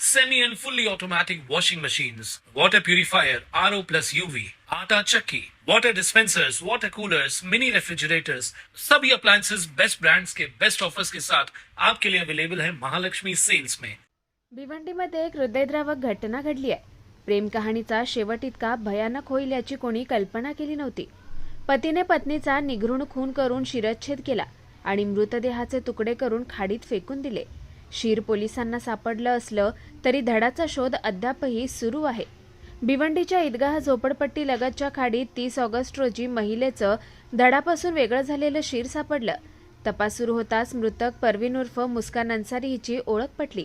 semi and fully automatic washing machines, water purifier, RO plus UV, आटा चक्की, water dispensers, water coolers, mini refrigerators, सभी appliances. Best brands के best offers के साथ आपके लिए अवेलेबल है महालक्ष्मी सेल्स में भिवंडीमध्ये एक हृदयद्रावक घटना घडली आहे. प्रेम कहाणीचा शेवट इतका भयानक होईल याची कोणी कल्पना केली नव्हती. पतीने पत्नीचा निघृण खून करून शिरच्छेद केला आणि मृतदेहाचे तुकडे करून खाडीत फेकून दिले. शीर पोलिसांना सापडलं असलं तरी धडाचा शोध अद्यापही सुरू आहे. भिवंडीच्या ईदगाह झोपडपट्टी लगतच्या खाडीत तीस ऑगस्ट रोजी महिलेचं धडापासून वेगळं झालेलं शीर सापडलं. तपास सुरू होताच मृतक परवीन उर्फ मुस्कान अन्सारी हिची ओळख पटली.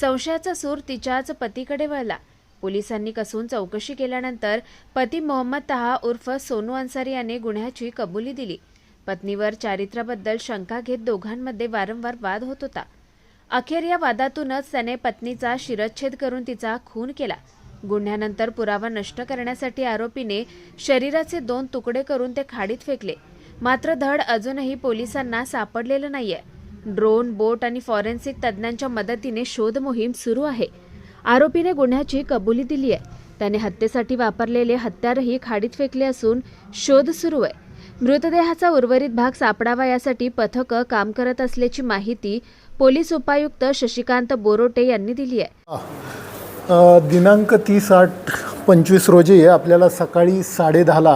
संशयाचा सूर तिच्याच पतीकडे वळला. पोलिसांनी कसून चौकशी केल्यानंतर पती मोहम्मद तहा उर्फ सोनू अन्सारी याने गुन्ह्याची कबुली दिली. पत्नीवर चारित्र्याबद्दल शंका घेत दोघांमध्ये वारंवार वाद होत होता. अखेर या वादातूनच त्याने पत्नीचा शिरच्छेद करून तिचा खून केला. गुन्ह्यानंतर पुरावा नष्ट करण्यासाठी आरोपीने शरीराचे दोन तुकडे करून ते खाडीत फेकले. मात्र धड अजूनही पोलिसांना सापडलेलं नाहीये. ड्रोन बोट आणि फॉरेन्सिक तज्ज्ञांच्या मदतीने शोध मोहीम सुरू आहे. आरोपीने गुन्ह्याची कबुली दिली आहे. त्याने हत्येसाठी वापरलेले हत्यारही खाडीत फेकले असून शोध सुरू आहे. मृतदेहाचा उर्वरित भाग सापडावा यासाठी पथकं काम करत असल्याची माहिती पोलीस उपायुक्त शशिकांत बोरोटे यांनी दिली आहे. दिनांक तीस आठ पंचवीस रोजी आपल्याला सकाळी साडेदहाला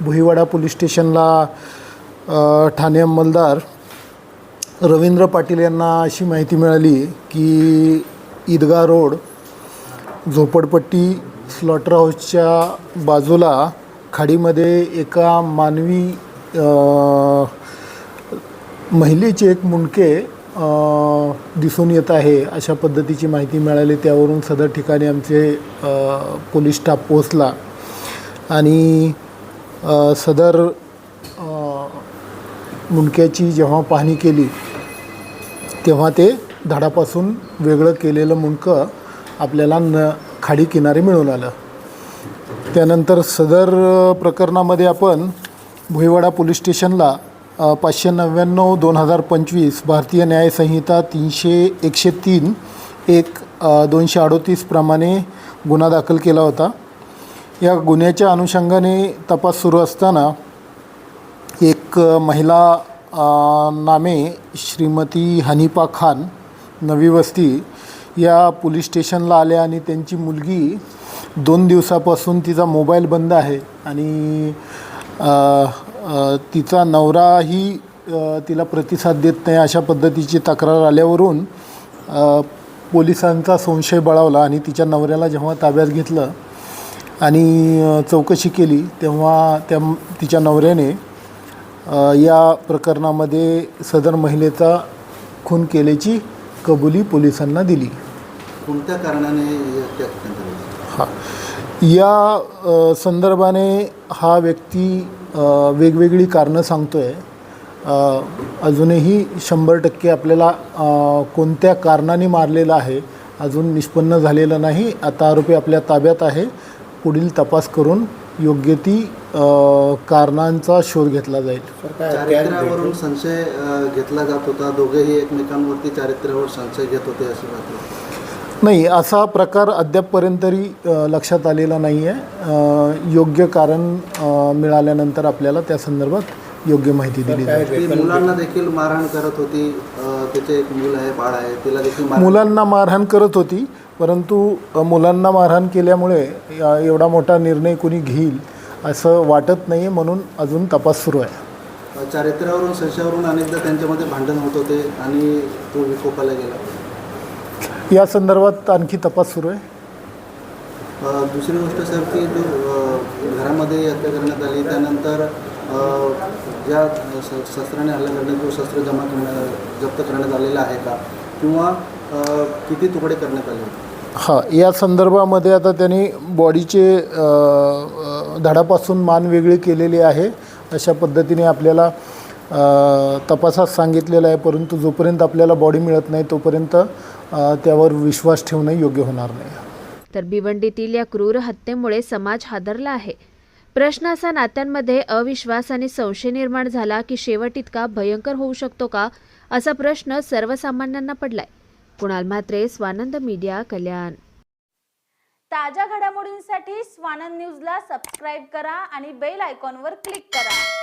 भुईवाडा पोलीस स्टेशनला ठाणे अंमलदार रवींद्र पाटील यांना अशी माहिती मिळाली की ईदगा रोड झोपडपट्टी स्लॉटर हाऊसच्या बाजूला खाडीमध्ये एका मानवी महिलेचे एक मुंडके दिसून येत आहे अशा पद्धतीची माहिती मिळाली. त्यावरून सदर ठिकाणी आमचे पोलीस स्टाफ पोहोचला. आणि सदर मुंडक्याची जेव्हा पाहणी केली तेव्हा ते धाडापासून वेगळं केलेलं मुंडकं आपल्याला न खाडी किनारी मिळून आलं. त्यानंतर सदर प्रकरणामध्ये आपण भुईवाडा पोलीस स्टेशनला पाचशे नव्याण्णव दोन हजार पंचवीस भारतीय न्यायसंहिता तीनशे एकशे तीन एक दोनशे अडोतीसप्रमाणे गुन्हा दाखल केला होता. या गुन्ह्याच्या अनुषंगाने तपास सुरू असताना एक महिला नामे श्रीमती हनीपा खान नवी वस्ती या पोलीस स्टेशनला आल्या आणि त्यांची मुलगी दोन दिवसापासून तिचा मोबाईल बंद आहे आणि तिचा नवराही तिला प्रतिसाद देत नाही अशा पद्धतीची तक्रार आल्यावरून पोलिसांचा संशय बळावला आणि तिच्या नवऱ्याला जेव्हा ताब्यात घेतलं आणि चौकशी केली तेव्हा त्या तिच्या नवऱ्याने या प्रकरणामध्ये सदर महिलेचा खून केल्याची कबुली पोलिसांना दिली कोणत्या कारणाने? हा या संदर्भाने हा व्यक्ती वेगवेगळी कारणं सांगतो आहे अजूनही शंभर टक्के आपल्याला कोणत्या कारणाने मारलेलं आहे अजून निष्पन्न झालेलं नाही. आता आरोपी आपल्या ताब्यात आहे. पुढील तपास करून योग्य ती कारणांचा शोध घेतला जाईल. चारित्र्यावरून संशय घेतला जात होता. दोघेही एकमेकांवरती चारित्र्यावर संशय घेत होते अशी बातमी. नाही असा प्रकार अद्यापपर्यंत तरी लक्षात आलेला नाही आहे योग्य कारण मिळाल्यानंतर आपल्याला त्या संदर्भात योग्य माहिती दिली मुलांना देखील मारहाण करत होती. तिचे एक मुल आहे बाळ आहे तिला देखील मुलांना मारहाण करत होती परंतु मुलांना मारहाण केल्यामुळे एवढा मोठा निर्णय कोणी घेईल असं वाटत नाही म्हणून अजून तपास सुरू आहे. चारित्र्यावरून संशयावरून अनेकदा त्यांच्यामध्ये भांडण होत होते आणि तो विकोपाला गेला. या संदर्भात आणखी तपास सुरू आहे. दुसरी गोष्ट सर की जो घरामध्ये हत्या करण्यात आली त्यानंतर ज्या शस्त्राने हल्ला करण्यात जो शस्त्र जमा करण्यात जप्त करण्यात आलेला आहे का? किंवा किती तुकडे करण्यात आले? हां या संदर्भामध्ये आता त्यांनी बॉडीचे धडापासून मान वेगळी केलेली आहे अशा पद्धतीने आपल्याला तपासात सांगितलेलं आहे परंतु जोपर्यंत आपल्याला बॉडी मिळत नाही तोपर्यंत त्यावर विश्वास ठेवणं योग्य होणार नाही. तर भिवंडीतील या क्रूर हत्येमुळे समाज हादरला आहे. प्रश्न असा नात्यांमध्ये अविश्वास आणि संशय निर्माण झाला की शेवट इतका भयंकर होऊ शकतो का असा प्रश्न सर्वसामान्यांना पडलाय. कुणाल म्हात्रे स्वानंद मीडिया कल्याण. ताज्या घडामोडींसाठी स्वानंद न्यूजला सबस्क्राईब करा आणि बेल आयकॉनवर क्लिक करा.